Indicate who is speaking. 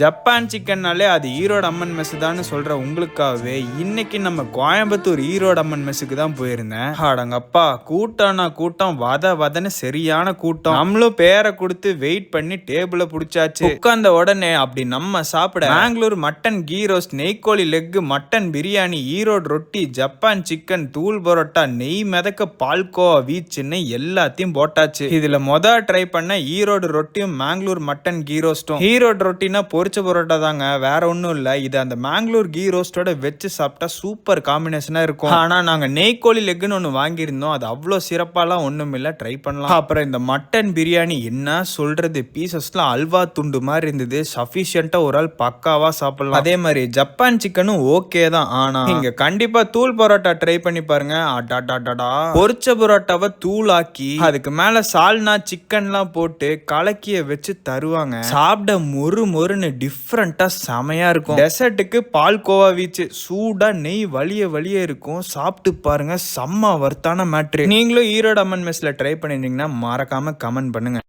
Speaker 1: Japan சிக்கன்னாலே அது ஈரோடு அம்மன் mess தான் சொல்கிற உங்களுக்காகவே இன்னைக்கு நம்ம கோயம்புத்தூர் ஈரோடு அம்மன் மெஸ்ஸுக்கு தான் போயிருந்தேன். அடங்கப்பா கூட்டம்னா கூட்டம் வத வதன்னு சரியான கூட்டம். நம்மளும் பேரை கொடுத்து வெயிட் பண்ணி டேபிள பிடிச்சாச்சு. உட்கார்ந்த உடனே அப்படி நம்ம சாப்பிட பெங்களூர் மட்டன் கீ ரோஸ்ட் நெய்க்கோழி லெக்கு மட்டன் பிரியாணி ஈரோடு ரொட்டி ஜப்பான் சிக்கன் தூள் பரோட்டா நெய் மிதக்க பால்கோவா வீச்சுன்னு எல்லாத்தையும் போட்டாச்சு. இதில் மொதல் ட்ரை பண்ண ஈரோடு ரொட்டியும் மேங்களூர் மட்டன் கீ ரோஸ்டும் ஈரோடு ரொட்டினா பொரிச்ச பரோட்டா தாங்க வேற ஒன்றும் இல்லை. இது அந்த மேங்களூர் கீ ரோஸ்டோட வச்சு சாப்பிட்டா சூப்பர் காம்பினேஷனாக இருக்கும். ஆனால் நாங்கள் நெய்க்கோழி லெக்குன்னு ஒன்று வாங்கியிருந்தோம். அது அவ்வளோ சிறப்பாலாம் ஒன்றும் இல்லை. ட்ரை பண்ணலாம். அப்புறம் இந்த மட்டன் பிரியாணி என்ன சொல்கிறது பீசஸ்லாம் அல்வா துண்டு மாதிரி இருந்தது. சஃபிஷியண்ட்டாக ஒரு ஆள் பக்காவாக சாப்பிடலாம். அதே மாதிரி ஜப்பான் சிக்கனும் ஓகே தான். ஆனால் நீங்கள் கண்டிப்பாக தூள் பரோட்டா ட்ரை பண்ணி பாருங்க. அடாடாடாடா. பொரிச்ச பரோட்டாவை தூளாக்கி அதுக்கு மேலே சால்னா சிக்கன்லாம் போட்டு கலக்கிய வச்சு தருவாங்க. சாப்பிட மொறு மொறுன்னு டிஃப்ரெண்ட்டாக செமையாக இருக்கும். டெசர்ட்டுக்கு பால்கோவா வீச்சு சூடாக நெய் வலிய வலிய இருக்கும். சாப்பிட்டு பாருங்க செம்ம வர்த்தான மேட்ரு நீங்களும் ஈரோடு அம்மன் மெஸ்ஸில் ட்ரை பண்ணியிருந்தீங்கன்னா மறக்காமல் கமெண்ட் பண்ணுங்கள்